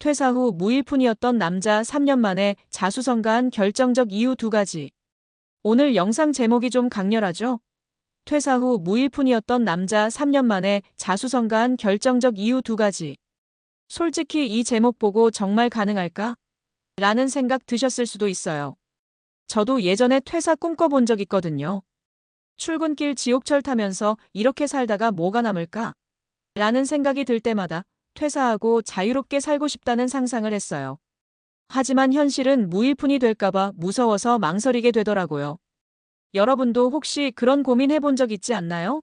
퇴사 후 무일푼이었던 남자 3년 만에 자수성가한 결정적 이유 두 가지. 오늘 영상 제목이 좀 강렬하죠? 퇴사 후 무일푼이었던 남자 3년 만에 자수성가한 결정적 이유 두 가지. 솔직히 이 제목 보고 정말 가능할까? 라는 생각 드셨을 수도 있어요. 저도 예전에 퇴사 꿈꿔본 적 있거든요. 출근길 지옥철 타면서 이렇게 살다가 뭐가 남을까? 라는 생각이 들 때마다 퇴사하고 자유롭게 살고 싶다는 상상을 했어요. 하지만 현실은 무일푼이 될까봐 무서워서 망설이게 되더라고요. 여러분도 혹시 그런 고민 해본 적 있지 않나요?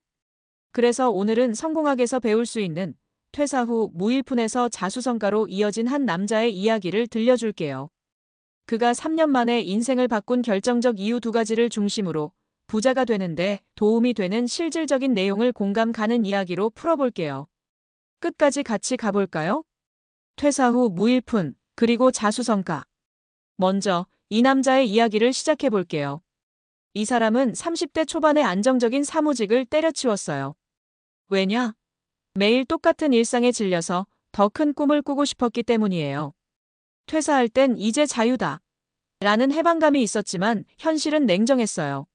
그래서 오늘은 성공학에서 배울 수 있는 퇴사 후 무일푼에서 자수성가로 이어진 한 남자의 이야기를 들려줄게요. 그가 3년 만에 인생을 바꾼 결정적 이유 두 가지를 중심으로 부자가 되는데 도움이 되는 실질적인 내용을 공감 가는 이야기로 풀어볼게요. 끝까지 같이 가볼까요? 퇴사 후 무일푼, 그리고 자수성가. 먼저 이 남자의 이야기를 시작해 볼게요. 이 사람은 30대 초반의 안정적인 사무직을 때려치웠어요. 왜냐? 매일 똑같은 일상에 질려서 더 큰 꿈을 꾸고 싶었기 때문이에요. 퇴사할 땐 이제 자유다. 라는 해방감이 있었지만 현실은 냉정했어요.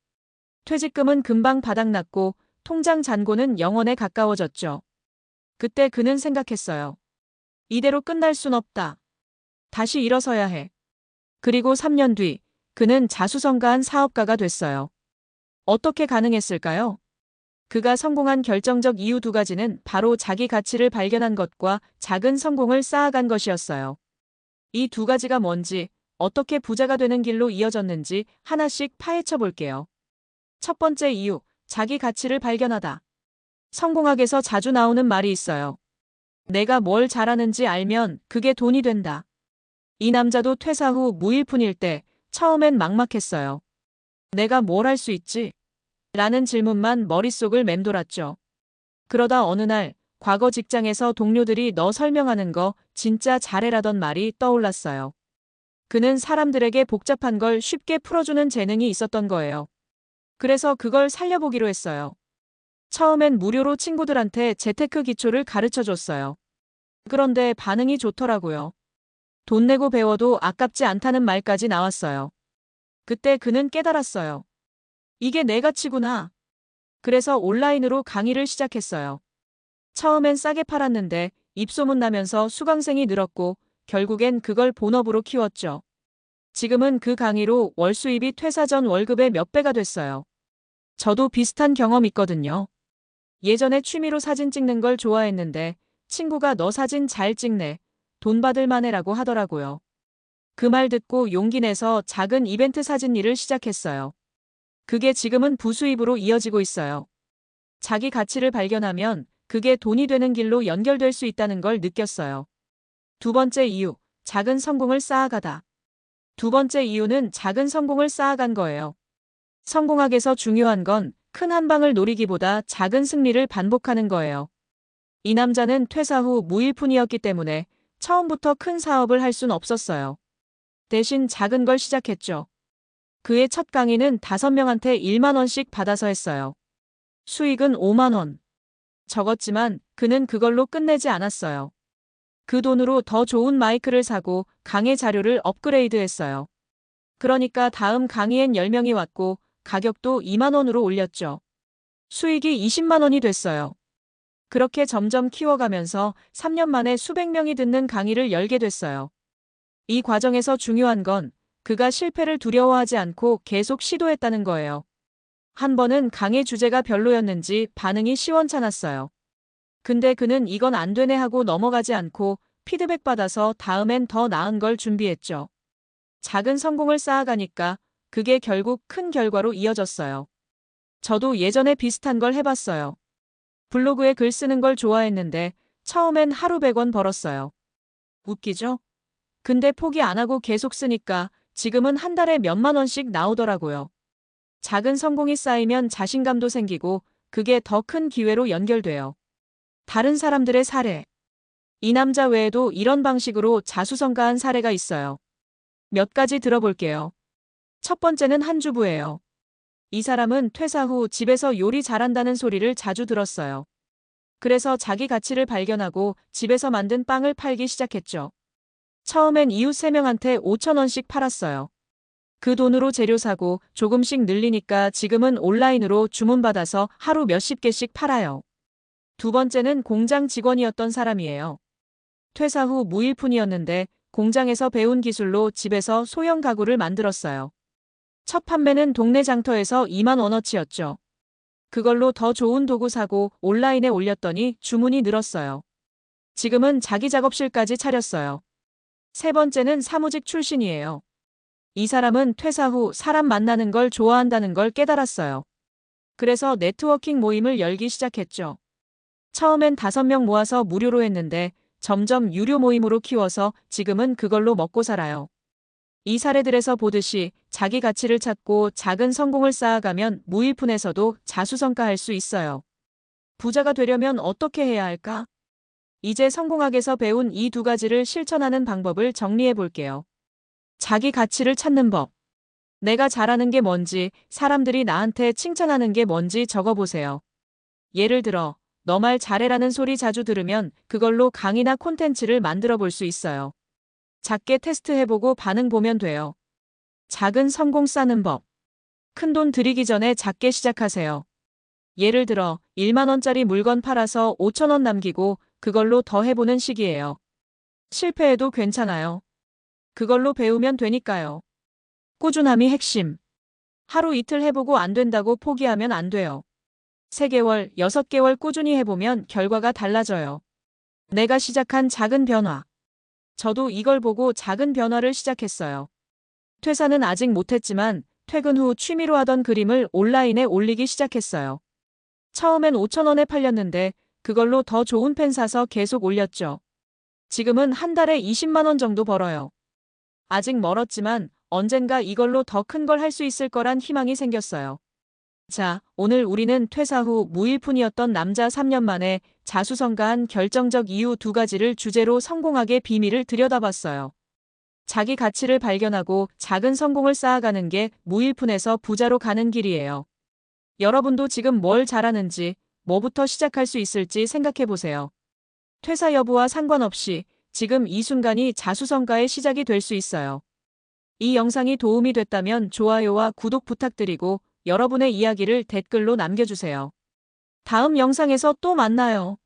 퇴직금은 금방 바닥났고 통장 잔고는 영원에 가까워졌죠. 그때 그는 생각했어요. 이대로 끝날 순 없다. 다시 일어서야 해. 그리고 3년 뒤 그는 자수성가한 사업가가 됐어요. 어떻게 가능했을까요? 그가 성공한 결정적 이유 두 가지는 바로 자기 가치를 발견한 것과 작은 성공을 쌓아간 것이었어요. 이 두 가지가 뭔지, 어떻게 부자가 되는 길로 이어졌는지 하나씩 파헤쳐 볼게요. 첫 번째 이유, 자기 가치를 발견하다. 성공학에서 자주 나오는 말이 있어요. 내가 뭘 잘하는지 알면 그게 돈이 된다. 이 남자도 퇴사 후 무일푼일 때 처음엔 막막했어요. 내가 뭘 할 수 있지? 라는 질문만 머릿속을 맴돌았죠. 그러다 어느 날 과거 직장에서 동료들이 너 설명하는 거 진짜 잘해라던 말이 떠올랐어요. 그는 사람들에게 복잡한 걸 쉽게 풀어주는 재능이 있었던 거예요. 그래서 그걸 살려보기로 했어요. 처음엔 무료로 친구들한테 재테크 기초를 가르쳐 줬어요. 그런데 반응이 좋더라고요. 돈 내고 배워도 아깝지 않다는 말까지 나왔어요. 그때 그는 깨달았어요. 이게 내 가치구나. 그래서 온라인으로 강의를 시작했어요. 처음엔 싸게 팔았는데 입소문 나면서 수강생이 늘었고 결국엔 그걸 본업으로 키웠죠. 지금은 그 강의로 월 수입이 퇴사 전 월급의 몇 배가 됐어요. 저도 비슷한 경험 있거든요. 예전에 취미로 사진 찍는 걸 좋아했는데 친구가 너 사진 잘 찍네. 돈 받을 만해라고 하더라고요. 그 말 듣고 용기 내서 작은 이벤트 사진 일을 시작했어요. 그게 지금은 부수입으로 이어지고 있어요. 자기 가치를 발견하면 그게 돈이 되는 길로 연결될 수 있다는 걸 느꼈어요. 두 번째 이유, 작은 성공을 쌓아가다. 두 번째 이유는 작은 성공을 쌓아간 거예요. 성공학에서 중요한 건 큰 한 방을 노리기보다 작은 승리를 반복하는 거예요. 이 남자는 퇴사 후 무일푼이었기 때문에 처음부터 큰 사업을 할 순 없었어요. 대신 작은 걸 시작했죠. 그의 첫 강의는 5명한테 1만원씩 받아서 했어요. 수익은 5만원. 적었지만 그는 그걸로 끝내지 않았어요. 그 돈으로 더 좋은 마이크를 사고 강의 자료를 업그레이드 했어요. 그러니까 다음 강의엔 10명이 왔고 가격도 2만원으로 올렸죠. 수익이 20만원이 됐어요. 그렇게 점점 키워가면서 3년 만에 수백 명이 듣는 강의를 열게 됐어요. 이 과정에서 중요한 건 그가 실패를 두려워하지 않고 계속 시도했다는 거예요. 한 번은 강의 주제가 별로였는지 반응이 시원찮았어요. 근데 그는 이건 안 되네 하고 넘어가지 않고 피드백 받아서 다음엔 더 나은 걸 준비했죠. 작은 성공을 쌓아가니까 그게 결국 큰 결과로 이어졌어요. 저도 예전에 비슷한 걸 해봤어요. 블로그에 글 쓰는 걸 좋아했는데 처음엔 하루 100원 벌었어요. 웃기죠? 근데 포기 안 하고 계속 쓰니까 지금은 한 달에 몇만 원씩 나오더라고요. 작은 성공이 쌓이면 자신감도 생기고 그게 더 큰 기회로 연결돼요. 다른 사람들의 사례. 이 남자 외에도 이런 방식으로 자수성가한 사례가 있어요. 몇 가지 들어볼게요. 첫 번째는 한 주부예요. 이 사람은 퇴사 후 집에서 요리 잘한다는 소리를 자주 들었어요. 그래서 자기 가치를 발견하고 집에서 만든 빵을 팔기 시작했죠. 처음엔 이웃 3명한테 5천원씩 팔았어요. 그 돈으로 재료 사고 조금씩 늘리니까 지금은 온라인으로 주문받아서 하루 몇십 개씩 팔아요. 두 번째는 공장 직원이었던 사람이에요. 퇴사 후 무일푼이었는데 공장에서 배운 기술로 집에서 소형 가구를 만들었어요. 첫 판매는 동네 장터에서 2만 원어치였죠. 그걸로 더 좋은 도구 사고 온라인에 올렸더니 주문이 늘었어요. 지금은 자기 작업실까지 차렸어요. 세 번째는 사무직 출신이에요. 이 사람은 퇴사 후 사람 만나는 걸 좋아한다는 걸 깨달았어요. 그래서 네트워킹 모임을 열기 시작했죠. 처음엔 다섯 명 모아서 무료로 했는데 점점 유료 모임으로 키워서 지금은 그걸로 먹고 살아요. 이 사례들에서 보듯이 자기 가치를 찾고 작은 성공을 쌓아가면 무일푼에서도 자수성가할 수 있어요. 부자가 되려면 어떻게 해야 할까? 이제 성공학에서 배운 이 두 가지를 실천하는 방법을 정리해 볼게요. 자기 가치를 찾는 법. 내가 잘하는 게 뭔지, 사람들이 나한테 칭찬하는 게 뭔지 적어보세요. 예를 들어, 너 말 잘해라는 소리 자주 들으면 그걸로 강의나 콘텐츠를 만들어 볼 수 있어요. 작게 테스트해보고 반응 보면 돼요. 작은 성공 쌓는 법. 큰 돈 들이기 전에 작게 시작하세요. 예를 들어 1만원짜리 물건 팔아서 5천원 남기고 그걸로 더 해보는 식이에요. 실패해도 괜찮아요. 그걸로 배우면 되니까요. 꾸준함이 핵심. 하루 이틀 해보고 안 된다고 포기하면 안 돼요. 3개월, 6개월 꾸준히 해보면 결과가 달라져요. 내가 시작한 작은 변화. 저도 이걸 보고 작은 변화를 시작했어요. 퇴사는 아직 못했지만 퇴근 후 취미로 하던 그림을 온라인에 올리기 시작했어요. 처음엔 5천원에 팔렸는데 그걸로 더 좋은 펜 사서 계속 올렸죠. 지금은 한 달에 20만원 정도 벌어요. 아직 멀었지만 언젠가 이걸로 더 큰 걸 할 수 있을 거란 희망이 생겼어요. 자, 오늘 우리는 퇴사 후 무일푼이었던 남자 3년 만에 자수성가한 결정적 이유 두 가지를 주제로 성공학의 비밀을 들여다봤어요. 자기 가치를 발견하고 작은 성공을 쌓아가는 게 무일푼에서 부자로 가는 길이에요. 여러분도 지금 뭘 잘하는지, 뭐부터 시작할 수 있을지 생각해 보세요. 퇴사 여부와 상관없이 지금 이 순간이 자수성가의 시작이 될 수 있어요. 이 영상이 도움이 됐다면 좋아요와 구독 부탁드리고 여러분의 이야기를 댓글로 남겨주세요. 다음 영상에서 또 만나요.